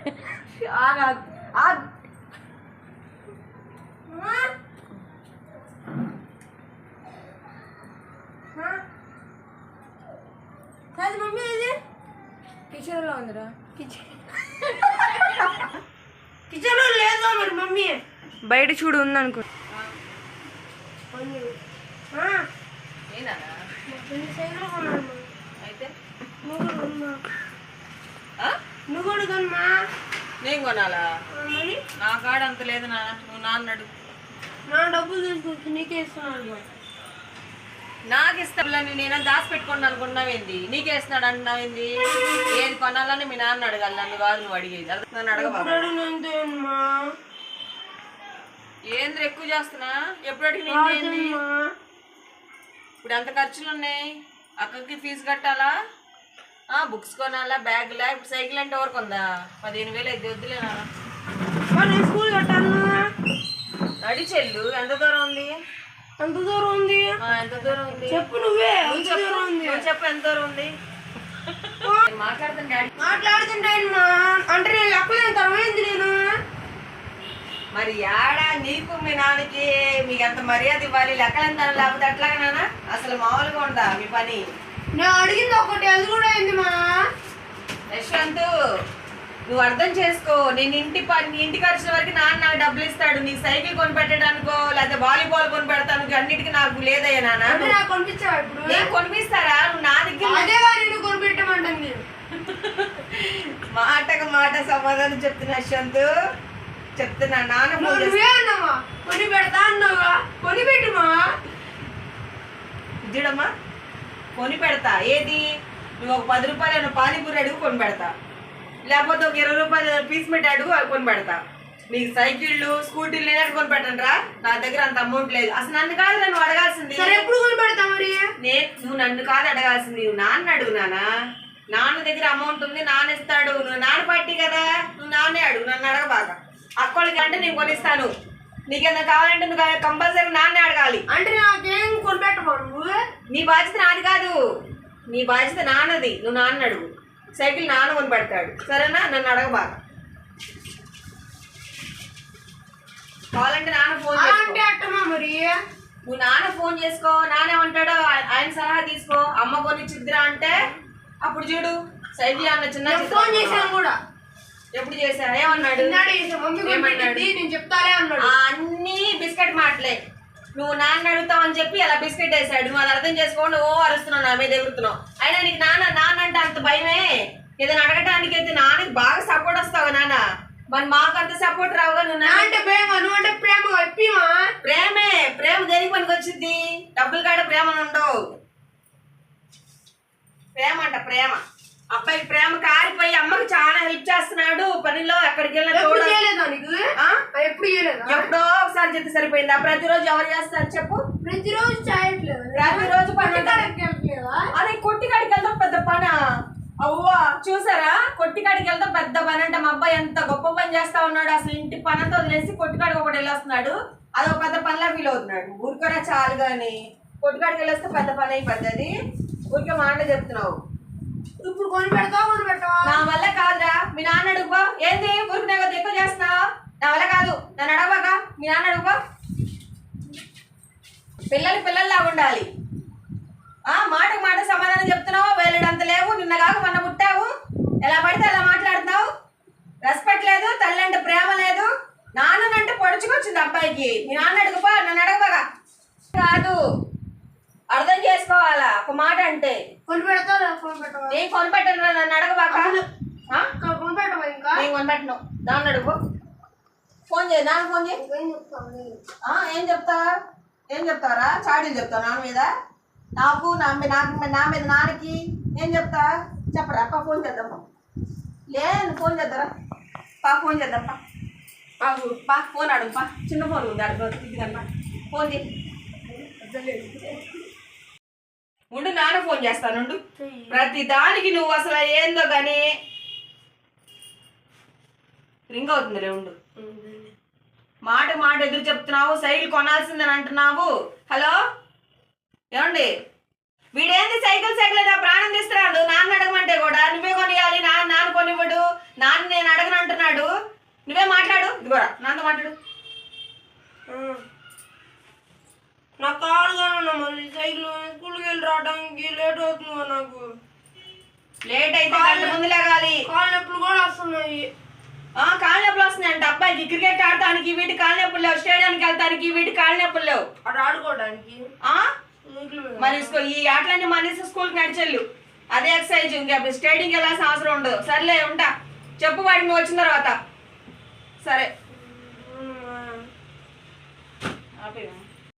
Mummy ఇది? కిచెన్లో ఉందిరా. కిచెన్. కిచెన్లో లేదా మరి మమ్మీ. బయట చూడు ఉందనుకో. అయితే? నువ్వు కూడా కొనుమా. నేను కొనాలా? మరి? నా కాడ అంత లేదు నాన్న. నువ్వు నాన్న అడుగు. నా డబ్బులు తీసుకొచ్చి నీకే ఇస్తున్నాను. నాకు ఇస్తాలని నేను దాచి పెట్టుకోండి అనుకున్నావేంది నీకే ఇస్తున్నాడు అంటున్నావేంది? ఏది కొనాలని మీ నాన్న అడగాలి. నన్ను కాదు నువ్వు అడిగేది. నన్ను అడగ ఎప్పుడు అడిగినా ఇంతే అమ్మా. ఏంద్ర ఎక్కువ చేస్తున్నా? ఎప్పుడు అడిగిన. ఇప్పుడు ఎంత ఖర్చులు ఉన్నాయి? అక్కకి ఫీజు కట్టాలా? బుక్స్ కొనాలా బ్యాగులా? ఇప్పుడు సైకిల్ అంటే ఎవరికి ఉందా? పదిహేను వేలు అయితే వద్దులేనా నేను స్కూల్ కట్టాను నడి చెల్లు ఎంత దూరం ఉంది? ఎంత దూరం ఉంది? ఎంత దూరం ఉంది? చెప్పు నువ్వే ఎంత చెప్పు దూరం ఉంది? నువ్వు చెప్పు ఎంత దూరం ఉంది? డాడీ మాట్లాడుతుంటాయమ్మా అంటే నేను లెక్కలేని నేను? మరి యాడా నీకు మీ నాన్నకి మీకు అంత మర్యాద ఇవ్వాలి? లెక్కలంత లేకపోతే ఎట్లాగా నాన్న? అసలు మామూలుగా ఉందా మీ పని? నేను అడిగింది ఒకటి అది కూడా అయింది మా. యశ్వంత్ నువ్వు అర్థం చేసుకో. నేను ఇంటి పని ఇంటికి వచ్చిన వరకు నాన్న నాకు డబ్బులు ఇస్తాడు. నీ సైకిల్ కొని పెట్టడానికో లేకపోతే వాలీబాల్ కొని పెడతాను అన్నిటికీ నాకు లేదయ్యా నాన్న. కొనిపించావా ఇప్పుడు? నేను కొనిపిస్తారా? నువ్వు నా దగ్గర కొనిపెట్టమంటుంది మాటకు మాట సమాధానం చెప్తున్నా యశ్వంత్. చెప్తున్నా నాన్న నువ్వే అన్నావా? కొని పెడతా అన్నావా? కొని పెట్టుమా చూడమ్మా కొని పెడతా. ఏది? నువ్వు ఒక పది రూపాయలు పానీపూరి అడుగు కొని పెడతా. లేకపోతే ఒక ఇరవై రూపాయలు పీస్ మెట్టి అడుగు అవి కొని పెడతా. నీకు సైకిళ్ళు స్కూటీలు లేనట్టు కొని పెట్టండి రా. నా దగ్గర అంత అమౌంట్ లేదు. అసలు నన్ను కాదు నువ్వు అడగాల్సింది. సరే ఎప్పుడు కొని పెడతా మరి? నేను నువ్వు నన్ను కాదు అడగాల్సింది. నువ్వు నాన్న అడుగు నాన్న నాన్న దగ్గర అమౌంట్ ఉంది నాన్న ఇస్తాడు. నువ్వు నాన్న పార్టీ కదా. నువ్వు నాన్నే అడుగు నన్ను అడగబాక. అక్కడికి అంటే నేను కొనిస్తాను నీకేమైనా కావాలంటే నువ్వు కంపల్సరీ నాన్నే అడగాలి. అంటే నాకేం కొనిపెట్టమా నువ్వు? నీ బాధ్యత నాది కాదు. నీ బాధ్యత నాన్నది. నువ్వు నాన్న అడుగు. సైకిల్ నాన్న కొని పెడతాడు సరేనా? నన్ను అడగబాక. కావాలంటే నాన్న ఫోన్ అంటే అట్టమా మరి? నువ్వు నాన్న ఫోన్ చేసుకో. నాన్న ఏమంటాడో ఆయన సలహా తీసుకో. అమ్మ కొనిచ్చిద్దిరా అంటే అప్పుడు చూడు. సైకిల్ అన్న చిన్న నేను ఫోన్ చేశాను కూడా. ఎప్పుడు చేశా? ఏమన్నాడు? నేను చెప్తాలే అన్నాడు. మాటలే నువ్వు నాన్న అడుగుతావు అని చెప్పి అలా బిస్కెట్ వేసాడు. నువ్వు అది అర్థం చేసుకోండి ఓ అరుస్తున్నావు నా మీద ఎగురుతున్నావు. అయినా నీకు నాన్న నాన్న అంటే అంత భయమే. ఏదైనా అడగటానికి అయితే నాన్నకి బాగా సపోర్ట్ వస్తావు నాన్న? మరి మాకు అంత సపోర్ట్ రావుగా నువ్వు నా అంటే ప్రేమ నువ్వు అంటే ప్రేమ ఎప్పిమా ప్రేమే. ప్రేమ దేనికి పనికి వచ్చింది డబ్బులు కాడ ప్రేమ ఉండవు. ప్రేమ అంట ప్రేమ. అబ్బాయి ప్రేమ కారిపోయి అమ్మకి చాలా హెల్ప్ చేస్తున్నాడు. పనిలో ఎక్కడికి వెళ్ళినా ఎప్పుడు చూడ చేయలేదా నీకు? ఆ? ఎప్పుడు చేయలేదా? ఎప్పుడో ఒకసారి చెప్తే సరిపోయిందా? ప్రతిరోజు ఎవరు చేస్తారు చెప్పు? ప్రతిరోజు చేయట్లేదు ప్రతిరోజు పని అదే కొట్టికాడికి వెళ్తాం పెద్ద పని. అవ్వా చూసారా? కొట్టికాడికి వెళ్తాం పెద్ద పని అంటే మా అబ్బాయి ఎంత గొప్ప పని చేస్తా ఉన్నాడు. అసలు ఇంటి పని అంతా వదిలేసి కొట్టికాడికి ఒకటి వెళ్ళొస్తున్నాడు. అదొక పెద్ద పనిలా ఫీల్ అవుతున్నాడు. ఊరికరా చాలు కానీ కొట్టికాడికి వెళ్ళొస్తే పెద్ద పని అయిపోద్ది అది ఊరికే మాట చెప్తున్నావు. ఇప్పుడు కొని పెడతావా కొని పెట్టవా? నా వల్ల కాదురా. మీ నాన్న అడుగుపో ఏంది? ఊరికి ఎక్కువ చేస్తున్నావు? నా వల్ల కాదు. నన్ను అడగబాక మీ నాన్న అడుగుపో పిల్లలు పిల్లల్లాగా ఉండాలి. ఆ మాటకు మాట సమాధానం చెప్తున్నావు? వేలుడంత లేవు. నిన్న కాక మొన్న పుట్టావు. ఎలా పడితే అలా మాట్లాడుతున్నావు? రెస్పెక్ట్ లేదు తల్లి అంటే ప్రేమ లేదు. నాన్నంటే పొడుచుకొచ్చింది అబ్బాయికి. మీ నాన్న అడుగుపో? నన్ను అడగబాక కాదు. అర్థం చేసుకోవాలా? ఒక మాట అంటే. కొని పెడతావా? కొని పెట్టవా? నేను కొనిపెట్టను నన్ను అడగబాక ఆ? ఇంకా? నేను కొనిపెట్టను దాన్ని అడుగు. ఫోన్ చేయి. నాన్న ఫోన్ చేయి. ఏం చెప్తా ఏం చెప్తారా? చాడీలు చెప్తావు నాన్న మీద? నాకు నా మీద నాకు నా మీద నాన్నకి ఏం చెప్తా? చెప్పరా పా ఫోన్ చేద్దాం లేదు ఫోన్ చేద్దారా? పా ఫోన్ చేద్దాం పా. పా ఫోన్ అడుగు పా. చిన్న ఫోన్ ఉంది అడుగు ఇదిగమ్మా ఫోన్ చేయి ఉండు నాన్న ఫోన్ చేస్తాను ఉండు. ప్రతి దానికి నువ్వు అసలు ఏందో కానీ రింగ్ అవుతుందిలే ఉండు. మాట మాట ఎదురు చెప్తున్నావు సైకిల్ కొనాల్సిందని అంటున్నావు. హలో? ఏమండి? వీడేంది సైకిల్ సైకిల్ నా ప్రాణం తీస్తున్నాడు? నాన్న అడగమంటే కూడా నువ్వే కొనియాలి నాన్న నాన్న కొనివ్వడు. నాన్న నేను అడగను అంటున్నావు నువ్వే మాట్లాడు. ఇదిగోరా నాతో మాట్లాడు. నాకు కాలుగా మళ్ళీ సైకిల్ స్కూల్కి వెళ్ళి రావడానికి లేట్ అవుతుంది నాకు. లేట్ అయితే ముందు లేగాలి. కాళ్ళ నొప్పులు కూడా వస్తున్నాయి. కాళ్ళ నొప్పులు వస్తున్నాయి అంటే. అబ్బాయికి క్రికెట్ ఆడటానికి వీటి కాళ్ళ నొప్పులు లేవు. స్టేడియంకి వెళ్తానికి వీటి కాళ్ళ నొప్పులు లేవు. అటు ఆడుకోవడానికి. ఆ? మరి స్కూ- ఈ ఆటలన్నీ మనిషి స్కూల్కి నడిచెళ్ళు. అదే ఎక్సర్సైజ్ ఇంకా స్టేడియంకి వెళ్ళాల్సిన అవసరం ఉండదు. సర్లే ఉంటా. చెప్పు వాడికి నువ్వు వచ్చిన తర్వాత. సరే. ఆపేయ్.